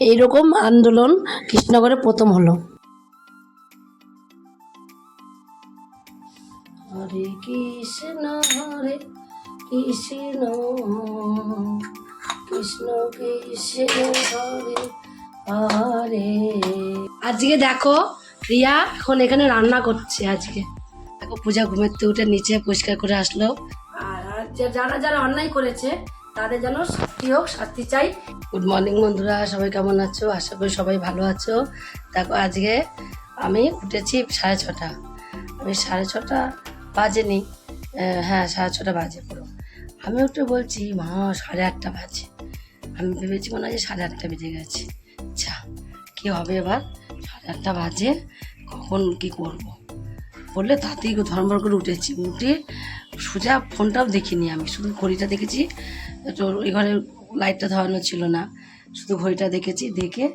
এইরকম আন্দোলন কৃষ্ণনগরে প্রথম হলো। হরে কৃষ্ণ হরে কৃষ্ণ কৃষ্ণ কৃষ্ণ, হরে হরে। আজকে দেখো, রিয়া এখন এখানে রান্না করছে আজকে। দেখো, পূজা ঘুমের উঠে নিচে পরিষ্কার করে আসলো। আর যারা যারা অন্যায় করেছে তাদের যেন শাস্তি হোক, শাস্তি চাই। গুড মর্নিং বন্ধুরা, সবাই কেমন আছো? আশা করি সবাই ভালো আছো। দেখো, আজকে আমি উঠেছি সাড়ে ছটা। আমি সাড়ে ছটা বাজেনি। হ্যাঁ সাড়ে ছটা বাজে পুরো। আমি একটু বলছি, মা, সাড়ে আটটা বাজে। আমি ভেবেছি মনে হয় সাড়ে আটটা বেজে গেছে। আচ্ছা কী হবে এবার? সাড়ে আটটা বাজে, কখন কি করব। বললে তাতেই ধর্মর করে উঠেছি। উঠে সোজা ফোনটাও দেখিনি আমি, শুধু ঘড়িটা দেখেছি। তো ওই ঘরে লাইটটা ধরানো ছিল না, শুধু ঘড়িটা দেখেছি, দেখে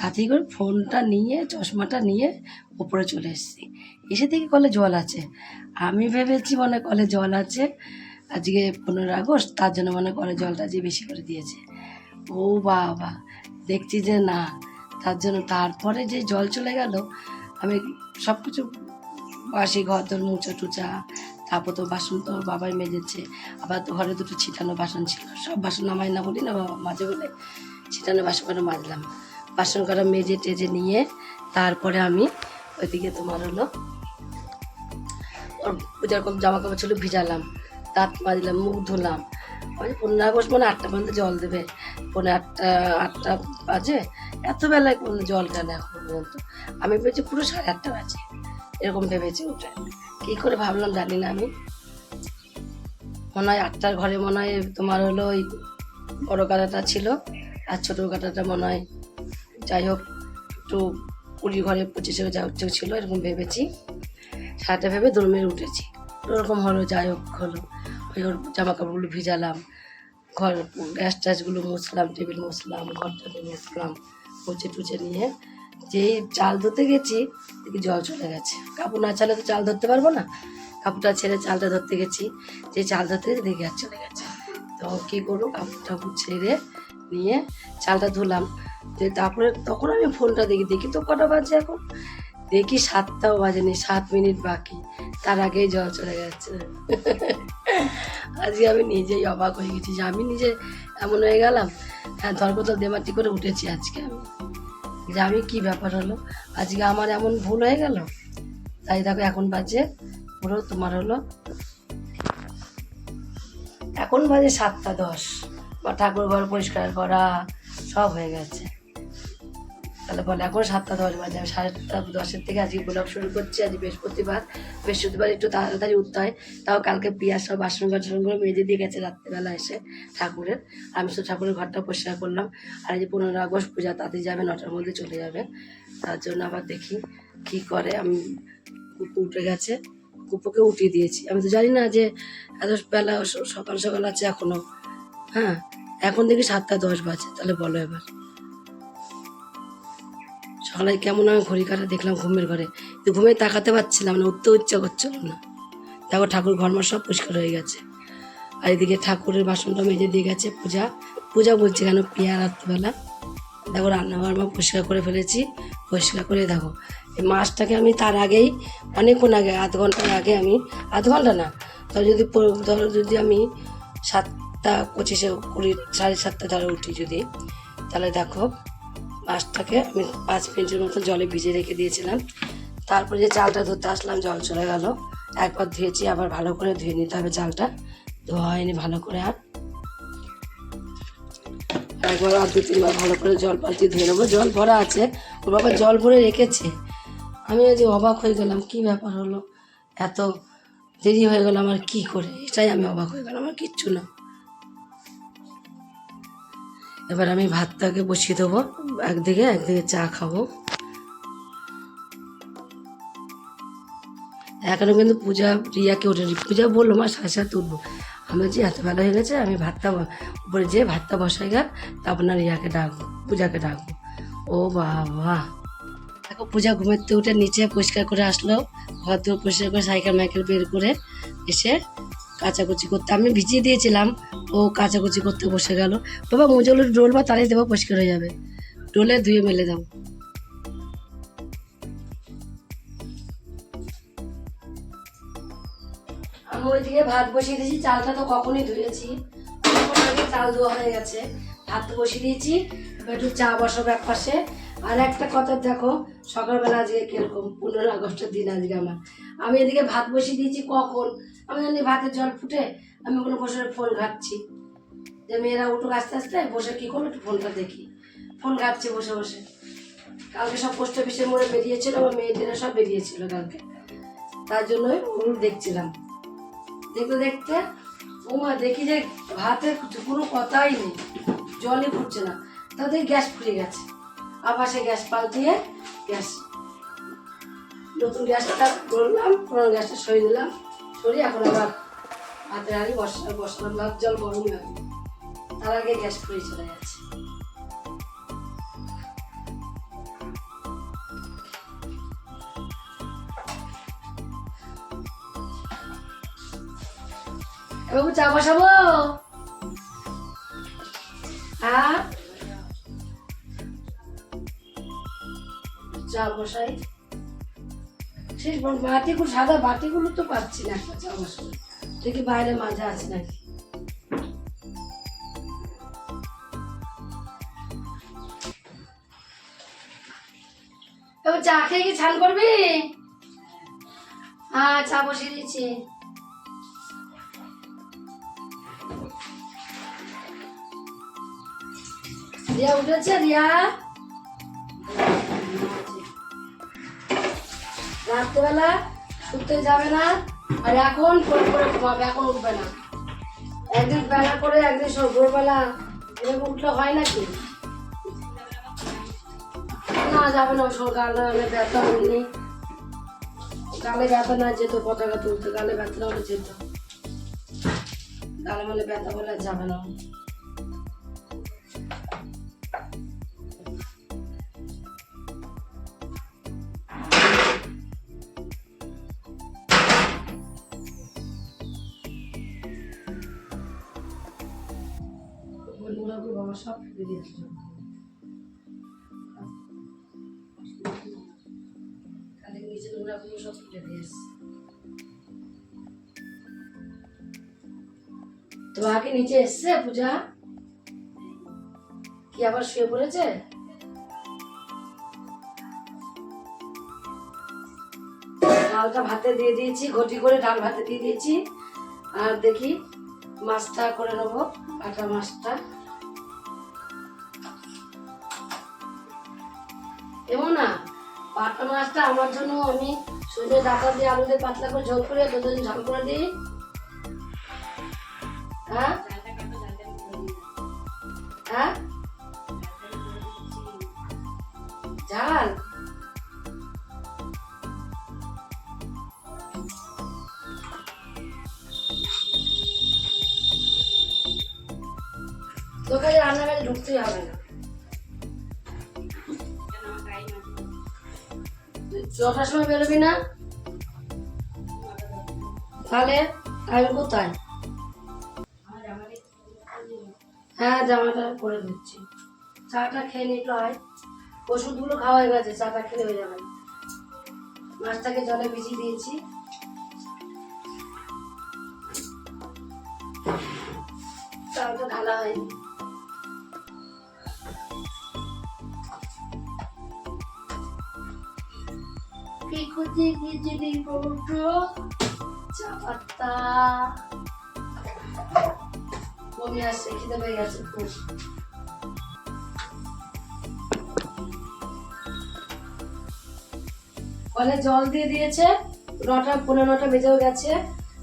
তাতেই করে ফোনটা নিয়ে, চশমাটা নিয়ে ওপরে চলে এসেছি। এসে দেখি কলে জল আছে। আমি ভেবেছি মনে কলে জল আছে, আজকে পনেরো আগস্ট, তার জন্য মনে কলে জলটা যে বেশি করে দিয়েছে। ও বাবা, দেখছি যে না, তার জন্য তারপরে যে জল চলে গেল, আমি সব কিছু বাসি ঘর তোর মুচা টুচা তারপর তো বাসন তো বাবাই মেজেছে। আবার ঘরে দুটো ছিটানো বাসন ছিল। সব বাসন আমায় না বলি না বাবা, মাঝে বলে ছিটানো বাসন করে মাজলাম। বাসন করা মেজে টেজে নিয়ে তারপরে আমি ওইদিকে তোমার হলো পূজার জামা কাপড় ছিল ভিজালাম। দাঁত মাজলাম, মুখ ধুলাম। ওই পনেরো আগস্ট মানে আটটা পর্যন্ত জল দেবে। পনেরো আটটা আটটা বাজে। এত বেলায় কোনো জল কেন এখন পর্যন্ত। আমি ভেবেছি পুরো সাড়ে আটটা বাজে। এরকম ভেবেছি উঠে কী করে ভাবলাম জানি না আমি। মনে হয় আটটার ঘরে মনে হয় তোমার হলো ওই বড়ো কাটাটা ছিল, আর ছোটো কাটাটা মনে হয় যাই হোক একটু কুড়ি ঘরে পঁচিশে যা হচ্ছে ছিল এরকম ভেবেছি। সারাটা ভেবে দৌড় মেরে উঠেছি। ওরকম হলো, যাই হোক হলো। ওই ওর জামা কাপড়গুলো ভিজালাম, ঘর গ্যাস ট্যাসগুলো মুছলাম, টেবিল মুছলাম ঘরটা মুছলাম, মুছে টুচে নিয়ে যেই চাল ধরতে গেছি, দেখি জল চলে গেছে। কাপড় না চালে তো চাল ধরতে পারব না। কাপড়টা ছেড়ে চালটা ধরতে গেছি, যে চাল ধরতে গেছি দেখি আর চলে গেছে। তো কী করব? কাপড় টাপড় ছেড়ে নিয়ে চালটা ধুলাম। যে তারপরে তখন আমি ফোনটা দেখি দেখি তো কটা বাজে এখন। দেখি সাতটাও বাজেনি, সাত মিনিট বাকি। তার আগেই জল চলে গেছে। আজকে আমি নিজেই অবাক হয়ে গেছি যে আমি নিজে এমন হয়ে গেলাম। হ্যাঁ ধর্মতল দেমাটি করে উঠেছি আজকে আমি। যে আমি কি ব্যাপার হলো? আজকে আমার এমন ভুল হয়ে গেল? তাই দেখো এখন বাজে পুরো, তোমার হলো এখন বাজে সাতটা দশ। বা ঠাকুর ঘর পরিষ্কার করা সব হয়ে গেছে। তাহলে বলে, এখন সাতটা দশ বাজে, আমি আটটা দশের থেকে আজকে ব্লগ শুরু করছি, আজ বৃহস্পতিবার। বৃহস্পতিবার একটু তাড়াতাড়ি উঠতে হয়, তাও কালকে পিয়াজ সব বাসন টাসনগুলো মেজে দিয়ে গেছে রাত্রেবেলা এসে ঠাকুরের। আমি তো ঠাকুরের ঘরটা পরিষ্কার করলাম, আর এই যে পনেরো আগস্ট পূজা, তাতে যাবে নটার মধ্যে চলে যাবে, তার জন্য আবার দেখি কি করে। আমি কুপু উঠে গেছে কুপুকে উঠিয়ে দিয়েছি। আমি তো জানি না যে এত বেলা সকাল সকাল আছে এখনও। হ্যাঁ এখন দেখি সাতটা দশ বাজে, তাহলে বলো এবার। সকালে কেমন আমি ঘড়ি কাটা দেখলাম ঘুমের ঘরে। ঘুমে তাকাতে পারছিলাম না উঠতে ইচ্ছা করছিল না। দেখো ঠাকুর ঘরমার সব পরিষ্কার হয়ে গেছে। আর এদিকে ঠাকুরের বাসনটা মেজে দিয়ে গেছে পূজা। পূজা বলছে কেন পিয়া রাত্রিবেলা? দেখো, রান্নাঘর মা পরিষ্কার করে ফেলেছি। পরিষ্কার করে দেখো, এই মাছটাকে আমি তার আগেই, অনেকক্ষণ আগে, আধ ঘণ্টার আগে আমি, আধ ঘণ্টা না, ধরো যদি ধরো যদি আমি সাতটা পঁচিশে কুড়ি সাড়ে সাতটা ধরো উঠি যদি, তাহলে দেখো মাছটাকে আমি পাঁচ মিনিটের মতো জলে ভিজে রেখে দিয়েছিলাম। তারপরে যে চালটা ধরতে আসলাম, জল চলে গেল। একবার ধুয়েছি, আবার ভালো করে ধুয়ে নিতে হবে চালটা। ধোয়া হয়নি ভালো করে আর। একবার আর দু তিনবার ভালো করে জল পাল্টি ধুয়ে নেব। জল ভরা আছে। ওর বাবা জল ভরে রেখেছে। আমি যে অবাক হয়ে গেলাম, কি ব্যাপার হলো? এত দেরি হয়ে গেল আমার, কি করে? এটাই আমি অবাক হয়ে গেলাম, আমার কিচ্ছু না। এবার আমি ভাতটাকে বসিয়ে দেবো। একদিকে একদিকে চা খাব। এখনও কিন্তু পূজা, রিয়াকে ওঠেনি। পূজা বলল, মা সাথে সাথে উঠবো। আমি বলছি এত বেলা হয়ে গেছে, আমি ভাতটা উপরে যেয়ে ভাতটা বসাই গা, তারপর না রিয়াকে ডাকবো, পূজাকে ডাকবো। ও বাবা। দেখো, পূজা থেকে উঠে নিচে পরিষ্কার করে আসলো। ঘর দূর পরিষ্কার করে সাইকেল, মাইকেল বের করে এসে কাচাকুচি করতে। আমি ভিজিয়ে দিয়েছিলাম, ও কাচাকুচি করতে বসে গেল। বাবা মুজল ডোল বা তাড়িয়ে দেবো পরিষ্কার হয়ে যাবে। ডোলে ধুয়ে মেলে দাও। আমি ওইদিকে ভাত বসিয়ে দিয়েছি, চালটা তো কখনই ধুয়েছি। চাল ধোয়া হয়ে গেছে। ভাত বসিয়ে দিয়েছি একটু চা বসাবো এক পাশে আর একটা কথা দেখো, সকালবেলা আজকে কীরকম? পনেরো আগস্টের দিন আজকে আমার। আমি এদিকে ভাত বসিয়ে দিয়েছি, কখন? আমি জানি ভাতের জল ফুটে, আমি ওখানে বসে ফোন ঘাটছি। যে মেয়েরা উঠুক আস্তে আস্তে, বসে কী করব একটু ফোনটা দেখি। ফোন ঘাটছি বসে বসে। কালকে সব পোস্ট অফিসের মোড়ে বেরিয়েছিল, আমার মেয়েদের সব বেরিয়েছিল কালকে। তার জন্যই ওগুলো দেখছিলাম। দেখতে দেখতে ও মা দেখি যে ভাতের কোনো কথাই নেই। জলই ফুটছে না। তাদের গ্যাস ফুরিয়ে গেছে। সে গ্যাস পাল্টিয়ে গ্যাস, নতুন গ্যাসটা করলাম, পুরোনো গ্যাসটা সরিয়ে দিলাম সরিয়ে এখন আবার ভাতের হাঁড়ি বসা, বসালাম ভাত জল গরম লাগবে তার আগে গ্যাস ফুরিয়ে চলে যাচ্ছে বাবু চা বসাবো? হ্যাঁ চা বসাই। সেই বাটিগুলো, সাদা বাটিগুলো তো পাচ্ছি না একটা চা বসাবো দেখি বাইরে মাজা আছে নাকি। চা খেয়ে কি ছান করবি? হ্যাঁ চা বসিয়ে দিচ্ছি। রিয়া উঠেছে, রিয়া? রাত্রেবেলা শুতে যাবে না, আর এখন করে করে ঘুমাবে, এখন উঠবে না। একদিন বেলা করে একদিন সব ভোরবেলা এরকম উঠলে হয় নাকি? না, যাবে না ওসব গালে ব্যথা হয়নি। গালে ব্যথা না, যেত, পতাকা তুলতে, গালে ব্যথা হলে যেত। গালে মানে ব্যথা বলে যাবে না। বাবা সব ফেলে দিয়েছিল কালকে নিচে তো নিচে এসছে পূজা? কি আবার শুয়ে পড়েছে? ডালটা ভাতে দিয়ে দিয়েছি, ঘটি করে ডাল ভাতে দিয়ে দিয়েছি। আর দেখি মাছটা করে নেব কাটা মাছটা। এমন না? পাটা মাছটা আমার জন্য আমি সজনে ডাটা দিয়ে আলু পাতলা করে ঝোল করে দুজন ঝাল করে দিই। হ্যাঁ? ছটার সময় বেরোবি না? তাহলে আমি কোথায়? হ্যাঁ জামাটা পরে দিচ্ছি। চাটা খেয়ে নিতে হয় ওষুধগুলো খাওয়া হয়ে গেছে, চাটা খেলে হয়ে যাবে। মাছটাকে জলে ভিজিয়ে দিয়েছি। চালটা ঢালা হয়নি। কলে জল দিয়ে দিয়েছে, নটা পনেরো নটা বেজেও গেছে।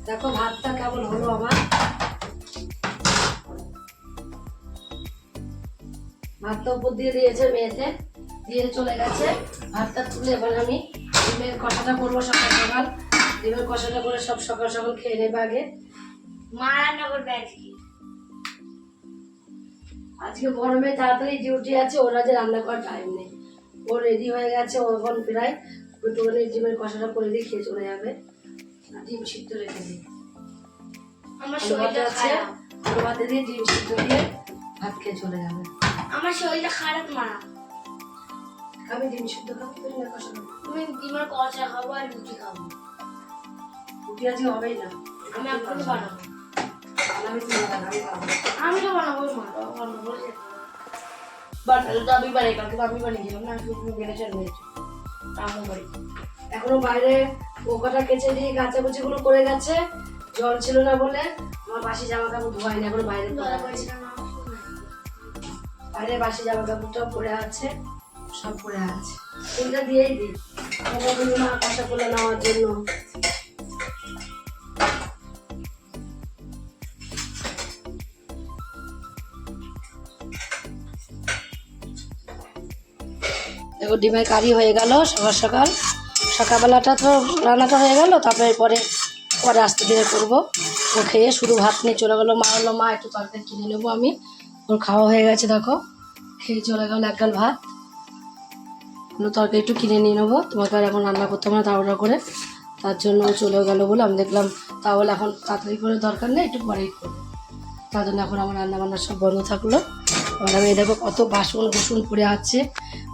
দেখো ভাতটা কেমন হলো আমার। ভাতটা উপর দিয়ে দিয়েছে মেয়েতে, দিয়ে চলে গেছে। ভাতটা তুলে এবার আমি কষাটা করব সকাল সকাল। ডিমের কষাটা করে সব সকাল সকাল খেয়ে নেবে আগে। মা রান্না করবে আজকে? আজকে গরমে তাড়াতাড়ি ডিউটি আছে ওরা যে রান্না করার টাইম নেই। ও রেডি হয়ে গেছে ও এখন প্রায় একটুখানি ডিমের কষাটা করে দিয়ে খেয়ে চলে যাবে। আর ডিম সিদ্ধ রেখে দিই। আমার শরীরটা আছে আলু ভাতে দিয়ে ডিম সিদ্ধ দিয়ে ভাত খেয়ে চলে যাবে। আমার শরীরটা খারাপ মা। আমি ডিম সিদ্ধ খাব তুমি না কষা খাব তুমি ডিমের কষা খাব আর রুটি খাব। রুটি আজকে হবেই না আমি এখনই বানাবো। আমি তুমি বানাবে, আমি তো বানাবো তো বানাবো বানালে তো আমি বানাই কালকে তো আমি বানিয়েছিলাম না আজকে তুমি বেড়ে চলে গেছো আমার বাড়ি এখনও বাইরে পোকাটা কেচে দিয়ে কাচাকুচি গুলো করে গেছে জল ছিল না বলে আমার বাসি জামা কাপড় ধোয়াইনি এখন বাইরে। বাইরে বাসি জামা কাপড়টাও পরে আছে। সব আছে। দিয়েই দিই। ফুলে নেওয়ার জন্য। দেখো, ডিমের কারি হয়ে গেল সকাল সকাল। সকালবেলাটা তো রান্নাটা হয়ে গেল, তারপরে পরে পরে আস্তে ধীরে করব। ও খেয়ে শুধু ভাত নিয়ে চলে গেলো। মা হলো মা, একটু তরকারি কিনে নেব আমি। ওর খাওয়া হয়ে গেছে, দেখো। খেয়ে চলে গেল এক গাল ভাত। তরকারি একটু কিনে নিয়ে নেব। তোমাকে আর এখন রান্না করতে হবে না, তাড়াহুড়া করে। তার জন্য চলে গেলো বলে আমি দেখলাম তাহলে এখন তাড়াতাড়ি করে দরকার নেই, একটু পরেই করব। তার জন্য এখন আমার রান্না বান্না সব বন্ধ থাকল। এবার আমি দেখো কত বাসন কুসুন পড়ে আছে,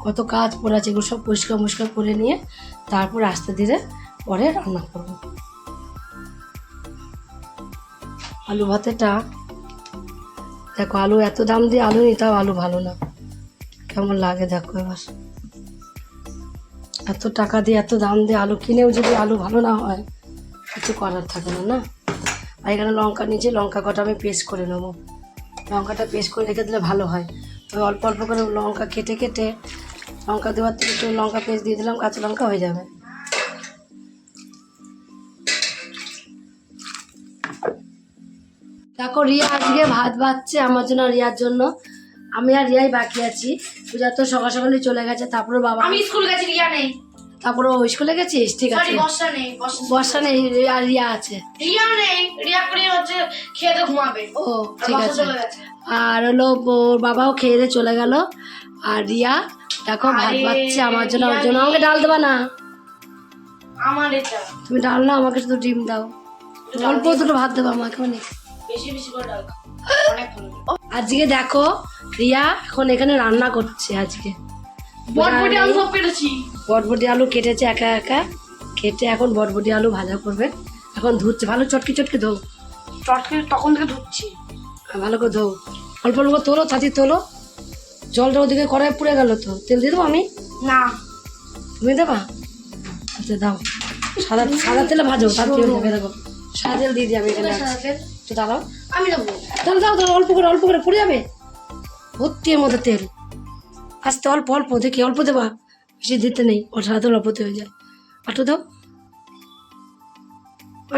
কত কাজ পড়ে আছে, এগুলো সব পরিষ্কার মুষ্কার করে নিয়ে তারপর আস্তে ধীরে পরে রান্না করব। আলু ভাতেটা, দেখো আলু এত দাম দিয়ে আলু নিতাও আলু ভালো না। কেমন লাগে দেখো এবার। এত টাকা দিয়ে, এত দাম দিয়ে আলু কিনেও যদি আলু ভালো না হয়, কিছু করার থাকে না না? আর এখানে লঙ্কা নিচে লঙ্কা কটা আমি পেস্ট করে নেব। লঙ্কাটা পেস্ট করে রেখে দিলে ভালো হয়। তবে অল্প অল্প করে লঙ্কা কেটে কেটে, লঙ্কা দেওয়ার থেকে একটু লঙ্কা পেস্ট দিয়ে দিলাম, কাঁচা লঙ্কা হয়ে যাবে। দেখো রিয়া আজকে ভাত বাচ্ছে আমার জন্য, রিয়ার জন্য। আমি আর রিয়াই বাকি আছি। পূজা তো সকাল সকালে চলে গেছে তারপরে বাবা আমি স্কুল গেছি রিয়া নেই। তারপরে ওই স্কুলে গেছিস? ঠিক আছে। বর্ষা নেই বর্ষা নেই আর রিয়া আছে। রিয়া নেই রিয়া করে হচ্ছে খেয়ে ঘুমাবে। ও ঠিক আছে। আর হলো ওর বাবাও খেয়ে দিয়ে চলে গেল। আর রিয়া দেখো ভাত পাচ্ছে আমার জন্য আমার রিয়া জন্য আমাকে ডাল দেবা না? আমার এটা। তুমি ডাল না আমাকে শুধু ডিম দাও। অল্প দুটো ভাত দেবো আমাকে অনেক। বেশি বেশি করে ডাল আজকে দেখো রিয়া এখন এখানে রান্না করছে আজকে। বটবটি আলু সব কেটেছি। বটবটি আলু কেটেছে একা একা। কেটে এখন বটবটি আলু ভাজা করবে। এখন ধুচ্ছে ভালো চটকে চটকে ধো চটকে তখন থেকে ধুচ্ছি। ভালো করে ধো অল্প অল্প তোলো তাঁতি তোলো। জলটা ওদিকে কড়াই পুড়ে গেল তো। তেল দিয়ে দেবো আমি? না। তুমি দেবা? আচ্ছা দাও। সাদা সাদা তেলে ভাজো তার হয়ে যাবে দেখো সাদা তেল দিয়ে দিই আমি এখানে। একটু দাঁড়াও। আমি দেবো। দাও দাও দাও অল্প করে অল্প করে পড়ে যাবে। ভর্তি এর মধ্যে তেল। আস্তে অল্প অল্প দেখি অল্প দেবা। বেশি দিতে নেই ওর তেল অল্পতে হয়ে যায়। আটু দাও।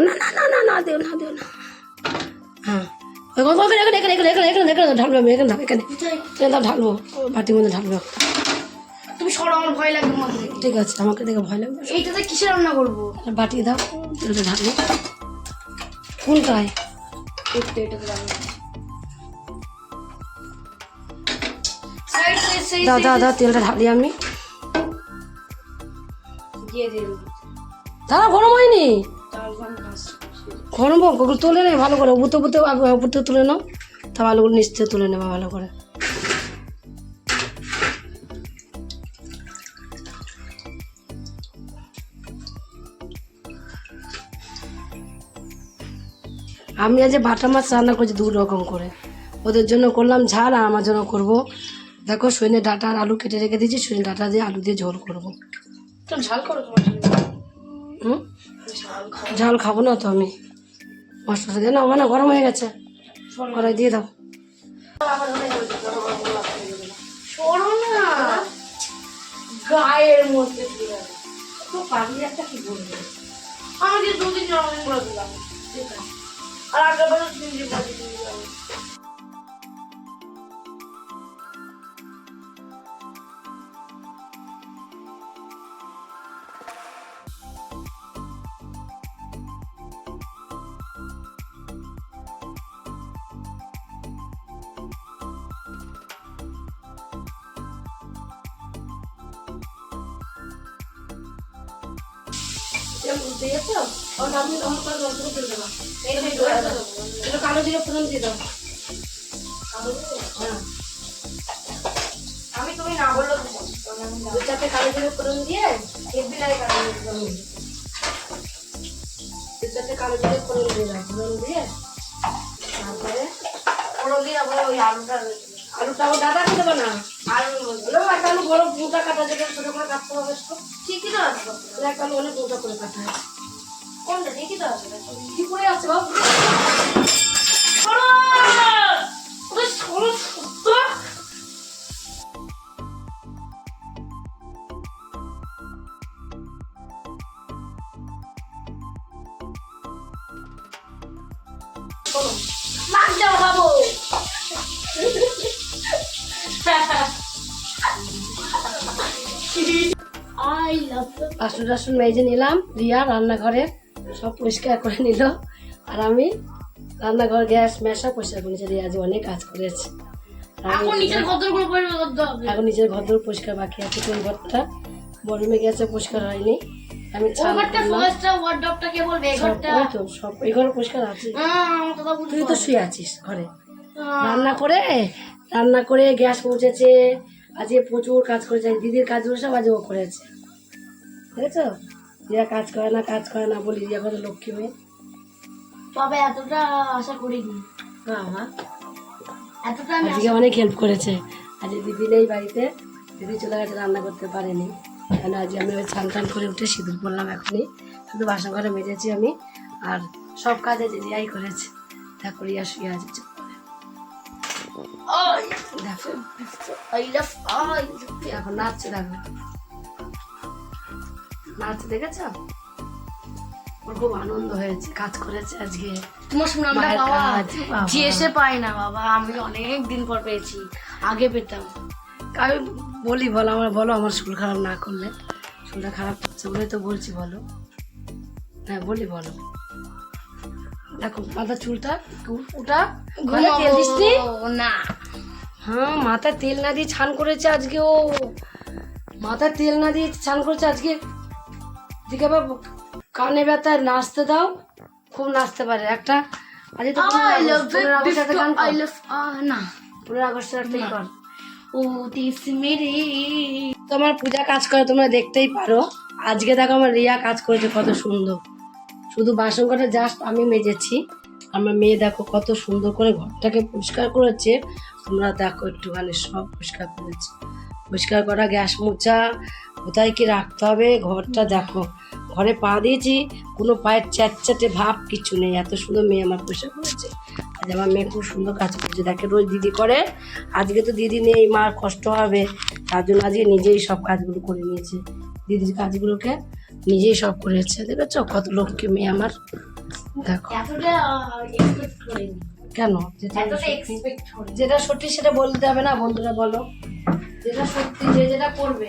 না না না না না দেও না দেও না। হ্যাঁ। এখানে এখানে এখানে এখানে এখানে এখানে ঢালবো আমি এখানে ঢাল- এখানে। এখানে দাও ঢালবো। বাটির মধ্যে ঢালবো। তুমি সরো আমার ভয় লাগবে ঠিক আছে আমাকে দেখে ভয় লাগবে। এইটাতে কিসে রান্না করব? আর বাটি দাও তেলটা ঢালবো। কোনটায় এটাতে রান্না দাও দাও দাও তেলটা ঢালি আমি। দাঁড়া গরম হয়নি। গরম হোক ওগুলো তুলে নে ভালো করে। উপর আগে উপর থেকে তুলে নাও। তা আলুগুলো নিচ থেকে তুলে নেবা ভালো করে। আমি আজ বাটা মাছ রান্না করছি দু রকম করে। ওদের জন্য করলাম ঝাল আর আমার জন্য করব দেখো সৈন্য ডাটা আর আলু কেটে রেখে দিয়েছি সৈন্য ডাটা দিয়ে আলু দিয়ে ঝোল করব। ঝাল করো তোমার হুম? ঝাল খাব না তো আমি। মশলা দিয়ে না মানে গরম হয়ে গেছে। কড়াই দিয়ে দাও। গায়ের মধ্যে একটা কি বলবে? আমাকে দুদিন জন্মদিন করে দিলাম। আর আগের বছর তিন দিন বাকি দিয়ে দিলাম কালো জিরে ফোড়ন দিয়ে দাও। হ্যাঁ। আমি তুমি না দু চারটে কালো জিরে ফোড়ন দিয়ে হেভি লাগে কালো দু চারটে কালো জিরে ফোড়ন ফোড়ন দিয়ে তারপরে ফোড়ন দিয়ে আবার ওই আলুটা আলুটা ও দাদা খেতে দেবো না আলু হলো একটা আলু বড় মোটা কাটা যেটা ছোটো করে কাটতে হবে ঠিকই তো আছে একটা আলু অনেক মোটা করে কাটা হয় কোনটা ঠিকই তো আছে কি করে আছে বাবু মাছ বাসন টাসন মেজে নিলাম রিয়া রান্নাঘরে সব পরিষ্কার করে নিল। আর আমি রান্নাঘর গ্যাস ম্যাসা পরিষ্কার করেছি রিয়া আজ অনেক কাজ করেছে। এখন নিচের কতগুলো পরিষ্কার এখন নিজের ঘর দূর পরিষ্কার বাকি আছে কোন ঘরটা? বরুমে গেছে পরিষ্কার হয়নি। আমি সব এই ঘরে পরিষ্কার আছে। তুই তো শুয়ে আছিস ঘরে। রান্না করে রান্না করে গ্যাস মুছেছে আজকে প্রচুর কাজ করেছে দিদির কাজগুলো সব আজ ও করেছে। বুঝেছ রিয়া কাজ করে না কাজ করে না বলি রিয়া কত লক্ষ্মী মেয়ে। তবে এতটা আশা করিনি। বাবা। এতটা আমি আজকে অনেক হেল্প করেছে। আজ দিদি নেই বাড়িতে দিদি চলে গেছে রান্না করতে পারেনি। কেন আজ আমি ওই ছান টান করে উঠে সিঁদুর পরলাম এখনই। শুধু বাসন ঘরে মেজেছি আমি আর সব কাজে রিয়াই করেছে। দেখো রিয়া শুয়ে আছে চুপ করে। দেখো এখন নাচছে দেখো। নাচ দেখেছ? ওর খুব আনন্দ হয়েছে কাজ করেছে আজকে। তোমার সুনামটা বাবা। যে এসে পাই না বাবা আমি অনেক দিন পর পেয়েছি আগে পেতাম। আমি বলি বলো আমার বলো আমার শরীর খারাপ না করলে। শরীরটা খারাপ হচ্ছে বলে তো বলছি বলো। হ্যাঁ বলি বলো। দেখো মাথা চুলটা ওটা না। হ্যাঁ মাথায় তেল না দিয়ে ছান করেছে আজকে ও। মাথায় তেল না দিয়ে ছান করেছে আজকে। দিকে আবার কানে ব্যথা নাচতে দাও খুব নাচতে পারে। একটা আজকে তো আই লাভ না। পনেরো আগস্টের কর। তোমার পূজা কাজ করে তোমরা দেখতেই পারো। আজকে দেখো আমার রিয়া কাজ করেছে কত সুন্দর। শুধু বাসন কটা জাস্ট আমি মেজেছি। আমার মেয়ে দেখো কত সুন্দর করে ঘরটাকে পরিষ্কার করেছে। তোমরা দেখো একটুখানি সব পরিষ্কার করেছে। পরিষ্কার করা, গ্যাস মোছা, কোথায় কি রাখতে হবে, ঘরটা দেখো। ঘরে পা দিয়েছি, কোনো পায়ের চ্যাটচ্যাটে ভাব কিছু নেই। এত সুন্দর মেয়ে আমার পরিষ্কার করেছে আজ আমার মেয়ে খুব সুন্দর কাজ করেছে। দেখে রোজ দিদি করে। আজকে তো দিদি নেই, মার কষ্ট হবে। তার জন্য আজকে নিজেই সব কাজগুলো করে নিয়েছে। দিদির কাজগুলোকে নিজেই সব করেছে। দেখেছ? কত লক্ষ্মী মেয়ে আমার। দেখো। কেন? যেটা সত্যি- সেটা বলতে হবে না বন্ধুরা বলো। যেটা সত্যি যে যেটা করবে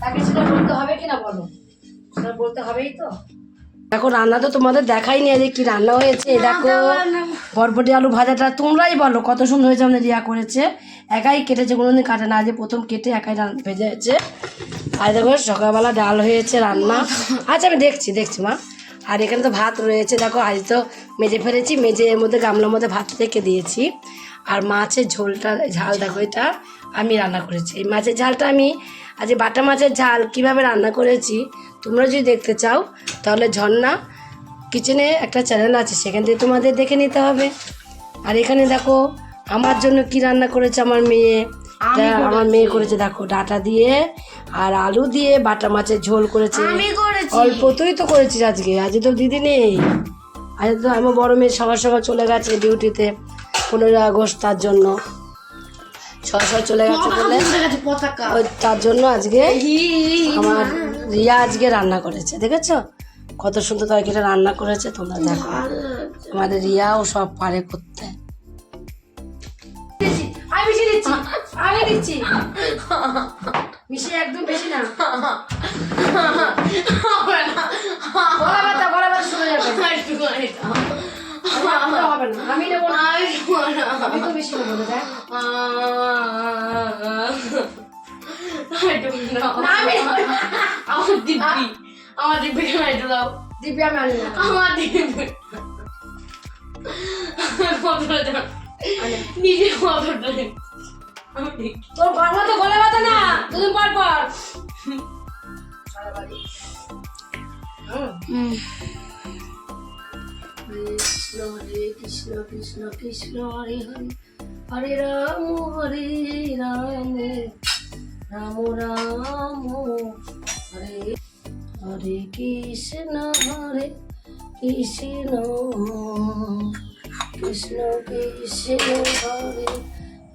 তাকে সেটা বলতে হবে কিনা বলো? সেটা বলতে হবেই তো। দেখো রান্না তো তোমাদের দেখাই নি যে কি রান্না হয়েছে দেখো বরবটি আলু ভাজাটা তোমরাই বলো কত সুন্দর হয়েছে আমাদের রিয়া করেছে। একাই কেটেছে কোনোদিন কাটে না যে প্রথম কেটে একাই রান্না ভেজেছে। আর দেখো সকালবেলা ডাল হয়েছে রান্না। আচ্ছা আমি দেখছি দেখছি মা। আর এখানে তো ভাত রয়েছে দেখো আজ তো মেজে ফেলেছি মেজে এর মধ্যে গামলার মধ্যে ভাত রেখে দিয়েছি। আর মাছের ঝোলটা ঝাল দেখো এটা আমি রান্না করেছি। এই মাছের ঝালটা আমি আজ বাটা মাছের ঝাল কীভাবে রান্না করেছি তোমরা যদি দেখতে চাও তাহলে ঝর্ণা কিচেনে একটা চ্যানেল আছে সেখান থেকে তোমাদের দেখে নিতে হবে। আর এখানে দেখো আমার জন্য কি রান্না করেছে আমার মেয়ে? আমার মেয়ে করেছে দেখো ডাটা দিয়ে আর আলু দিয়ে বাটা মাছের ঝোল করেছে। অল্প তুই তো করেছিস আজকে আজকে তো দিদি নেই। আজ তো আমার বড় মেয়ে সবার সবার চলে গেছে ডিউটিতে পনেরোই আগস্ট তার জন্য। সবার চলে গেছে বলে ওই তার জন্য আজকে আমার রিয়া আজকে রান্না করেছে দেখেছ? কত সুন্দর তরকারিটা রান্না করেছে তোমরা দেখো। আমাদের রিয়াও সব পারে করতে। আমি দিচ্ছি আমি দিচ্ছি। মিশিয়ে একদম বেশি না। গলা ব্যথা গলা ব্যথা শুনে যাবে। হবে না। আমি নেব না। আমি তো বেশি নেব না না, না। আমার দিব্যি। আমার দিব্যি কেন এটা দাও। দিব্যি আমি আনি না। আমার দিব্যি। তোর গলে না? দুদিন পর পর। কৃষ্ণ হরে কৃষ্ণ কৃষ্ণ কৃষ্ণ হরে হরে। হরে রাম হরে রাম। রাম রাম। হরে হরে কৃষ্ণ হরে কৃষ্ণ। কৃষ্ণ কৃষ্ণ হরে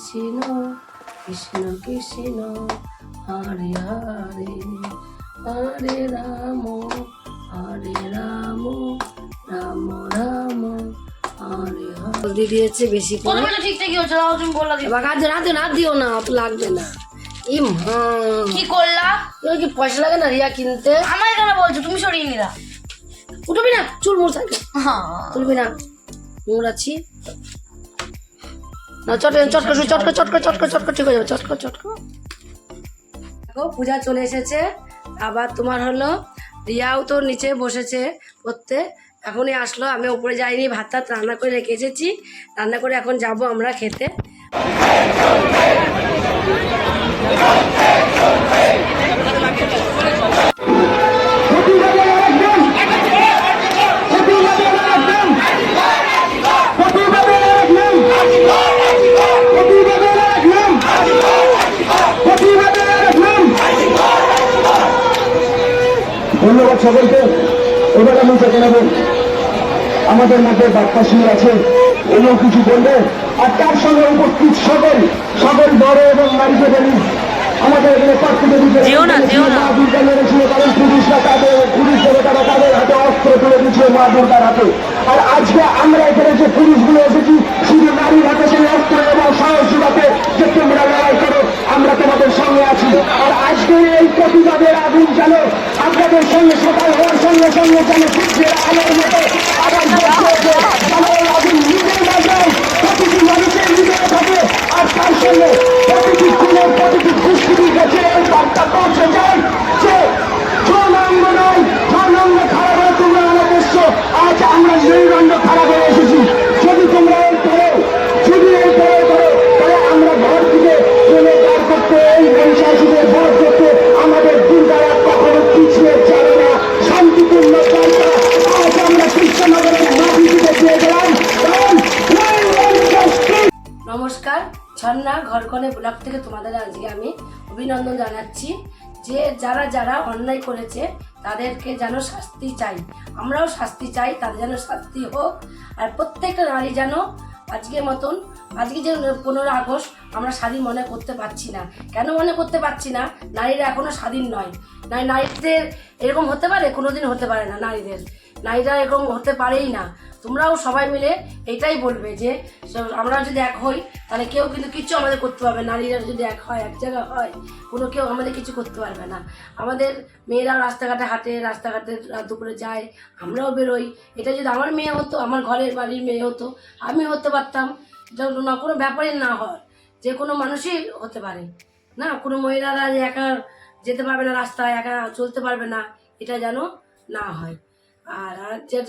কৃষ্ণ কৃষ্ণ কৃষ্ণ হরে হরে হরে রাম হরে রাম রাম রাম হরে দিয়ে দিয়েছে বেশি করে। এবার হাতে হাতে না দিও না অত লাগবে না। কি করলা? তোর কি পয়সা লাগে না রিয়া কিনতে? আমার কেন বলছো? তুমি সরিয়ে নিলা। উঠবি না চুল মুড় থাকে। হ্যাঁ। তুলবি না। মুড়াচ্ছি না চট চটকা শুয়ে চটকা চটকা চটকা চটকা ঠিক হয়ে যাবে চটকা চটকা দেখো পূজা চলে এসেছে আবার তোমার হলো রিয়াও তো নিচে বসেছে করতে এখনই আসলো আমি উপরে যাইনি ভাত টাত রান্না করে রেখে এসেছি রান্না করে এখন যাব আমরা খেতে প্রতিবাদের একজন প্রতিবাদের একজন প্রতিবাদের একজন প্রতিবাদের একজন প্রতিবাদের একজন ধন্যবাদ সকলকে এবার আমি চেকে নেব আমাদের মধ্যে বাপ্পাসী আছে এবং কিছু বলবে। আর তার সঙ্গে উপস্থিত সকল সকল বড় এবং নারীকে বলি আমাদের এখানে প্রার্থীকে দিতে মা দুর্গা লড়েছিল কারণ পুলিশরা তাদের পুলিশ দেবতারা তাদের হাতে অস্ত্র তুলে দিচ্ছে মা দুর্গার হাতে। আর আজকে আমরা এখানে যে পুলিশগুলো এসেছি শুধু নারীর হাতে সেই অস্ত্র এবং যে তোমরা লড়াই করো আমরা তোমাদের সঙ্গে আছি। আর আজকে এই প্রতিবাদের আগুন যেন আপনাদের সঙ্গে সকাল হওয়ার সঙ্গে সঙ্গে যেন সূর্যের আলোর মতো প্রতিটি মানুষের সঙ্গে প্রতিটি দুষ্কৃতির কাছে বার্তা পৌঁছে যায়। নমস্কার, ঝর্ণা ঘরকনে ব্লক থেকে তোমাদের আজকে আমি অভিনন্দন জানাচ্ছি যে যারা যারা অন্যায় করেছে, তাদেরকে যেন শাস্তি চাই। আমরাও শাস্তি চাই, তাদের যেন শাস্তি হোক। আর প্রত্যেকটা নারী যেন আজকের মতন, আজকে যে পনেরো আগস্ট, আমরা স্বাধীন মনে করতে পারছি না। কেন মনে করতে পারছি না? নারীরা এখনও স্বাধীন নয়। নারীদের এরকম হতে পারে? কোনোদিন হতে পারে না নারীদের। নারীরা এরকম হতে পারেই না। তোমরাও সবাই মিলে এটাই বলবে যে, আমরা যদি এক হই, তাহলে কেউ কিন্তু কিছু আমাদের করতে পারবে নারীরা যদি এক হয়, এক জায়গা হয়, কোনো কেউ আমাদের কিছু করতে পারবে না। আমাদের মেয়েরা রাস্তাঘাটে হাঁটে, রাস্তাঘাটে রাত দুপুরে যায়, আমরাও বেরোই। এটা যদি আমার মেয়ে হতো, আমার ঘরের বাড়ির মেয়ে হতো, আমি হতে পারতাম। না, কোনো ব্যাপারই না হয়। যে কোনো মানুষই হতে পারে। না, কোনো মহিলারা একা যেতে পারবে না রাস্তায়, একা চলতে পারবে না, এটা যেন না হয়। আর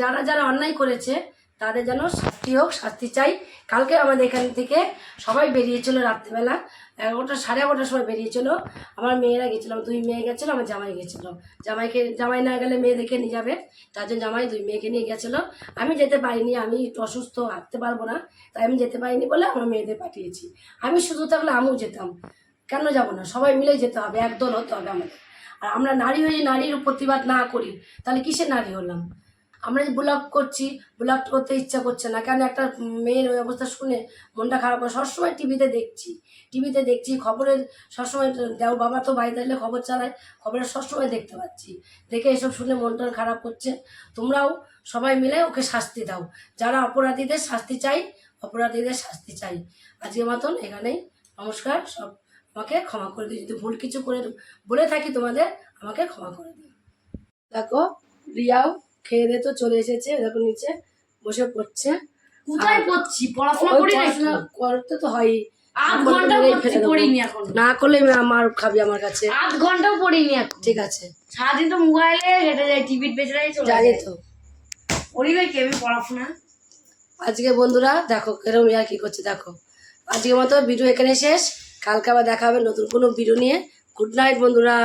যারা যারা অন্যায় করেছে, তাদের যেন শাস্তি হোক, শাস্তি চাই। কালকে আমাদের এখান থেকে সবাই বেরিয়েছিল রাত্রিবেলা, এগারোটা, সাড়ে এগারোটার সময় বেরিয়েছিল। আমার মেয়েরা গেছিলাম দুই মেয়ে গেছিল, আমার জামাই গেছিল। জামাইকে, জামাই না গেলে মেয়ে দেখে নিয়ে যাবে। তার জন্য জামাই দুই মেয়েকে নিয়ে গেছিল। আমি যেতে পারিনি, আমি একটু অসুস্থ, হাঁটতে পারব না, তাই আমি যেতে পারিনি বলে আমার মেয়েদের পাঠিয়েছি। আমি শুধু থাকলে আমিও যেতাম। কেন যাব না? সবাই মিলেই যেতে হবে, একদল হতে হবে আমাদের। আর আমরা নারী হয়ে নারীর প্রতিবাদ না করি, তাহলে কিসে নারী হলাম? আমরা যে ব্লগ করছি ব্লগ করতে ইচ্ছা করছে না। কেন একটা মেয়ের ওই অবস্থা শুনে মনটা খারাপ হয়? সবসময় টিভিতে দেখছি। টিভিতে দেখছি, খবরের সবসময় দেও বাবা তো বাড়িতে এলে খবর চালায়, খবরের সবসময় দেখতে পাচ্ছি। দেখে এসব শুনে মনটা খারাপ করছে। তোমরাও সবাই মিলে ওকে শাস্তি দাও। যারা অপরাধীদের শাস্তি চাই, অপরাধীদের শাস্তি চাই। আজকের মতন এখানেই। নমস্কার, সব আমাকে ক্ষমা করে দিও। যদি ভুল কিছু করে বলে থাকি তোমাদের আমাকে ক্ষমা করে দিও। দেখো রিয়াও খেয়ে দিয়ে তো চলে এসেছে দেখো নিচে বসে পড়ছে। কোথায় পড়ছি? পড়াশোনা করি পড়াশোনা করতে তো হয়ই। আধ ঘণ্টা পড়িনি এখন। না করলে আমার খাবি আমার কাছে। আধ ঘন্টাও পড়িনি এখন। ঠিক আছে। সারাদিন তো মোবাইলে ঘেটে যায় টিভির পেছনে চলে যায়। তো। পড়ি ভাই কি আমি পড়াশোনা? আজকে বন্ধুরা দেখো এরকম ইয়া কি করছে দেখো। আজকের মতো ভিডিও এখানে শেষ। কালকে আবার দেখা হবে নতুন কোনো ভিডিও নিয়ে। গুড নাইট বন্ধুরা।